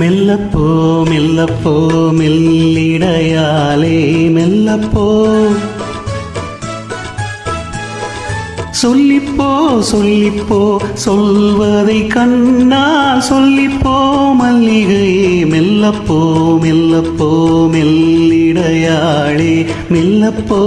மெல்லப்போ மெல்லப்போ மெல்லிடையாலே மெல்லப்போ. சொல்லிப்போ சொல்லிப்போ சொல்வதை கண்ணா சொல்லிப்போ மல்லிகையே மெல்லப்போ மெல்லப்போ மெல்லிடையாளே மெல்லப்போ.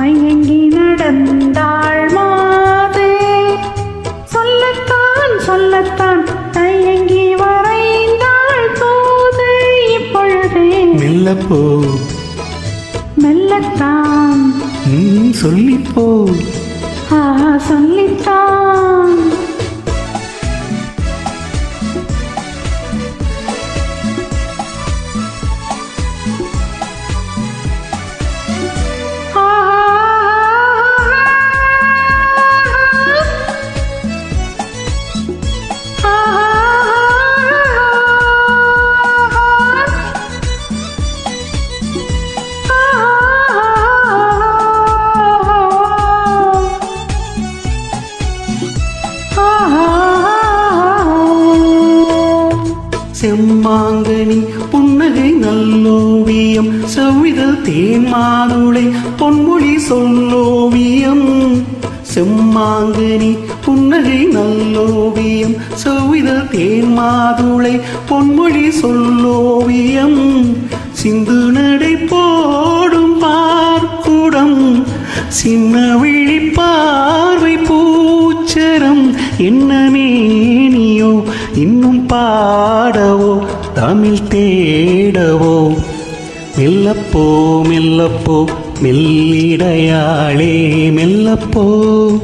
மயங்கி நடந்தாள் மாதே. சொல்லத்தான் சொல்லத்தான் தயங்கி வரைந்தாள் தூது இப்பொழுதே. மெல்லப்போ. மெல்லத்தான். சொல்லிப்போ. சொல்லித்தான். செம்மாங்கனி புன்னகை நல்லோவியம் செவ்விதழ் தேன் மாதுளை பொன்மொழி சொல்லோவியம். செம்மாங்கனி புன்னகை நல்லோவியம் செவ்விதழ் தேன் மாதுளை பொன்மொழி சொல்லோவியம். சிந்து நடை போ பூச்சரம் என்ன இன்னும் பாடவோ? தமிழ் தேடவோ? மெல்லப்போ மெல்லப்போ மெல்லிடையாளே மெல்லப்போ.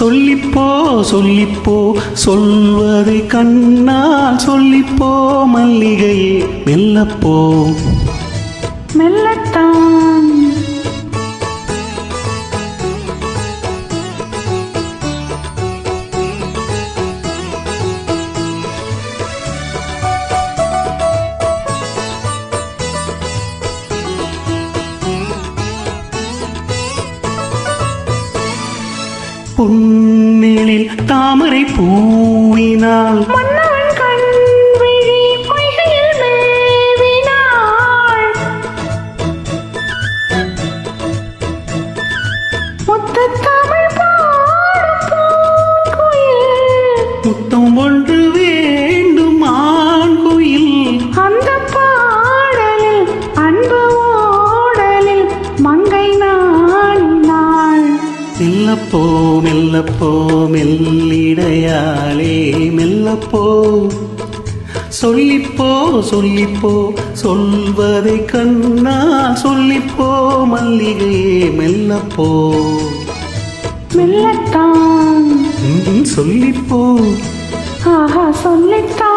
சொல்லிப்போ சொல்லிப்போ சொல்வது கண்ணால் சொல்லிப்போ மல்லிகையே மெல்லப்போ. மெல்லத்தான். பொன்னிலில் தாமரை பூவினால். முத்து தாமரை மெல்லப்போ மெல்லிடையாளே மெல்லப்போ. சொல்லிப்போ சொல்லிப்போ சொல்வதை கண்ணா சொல்லிப்போ மல்லிகையே மெல்லப்போ. மெல்லத்தான். சொல்லிப்போ. ஆஹா சொல்லித்தான்.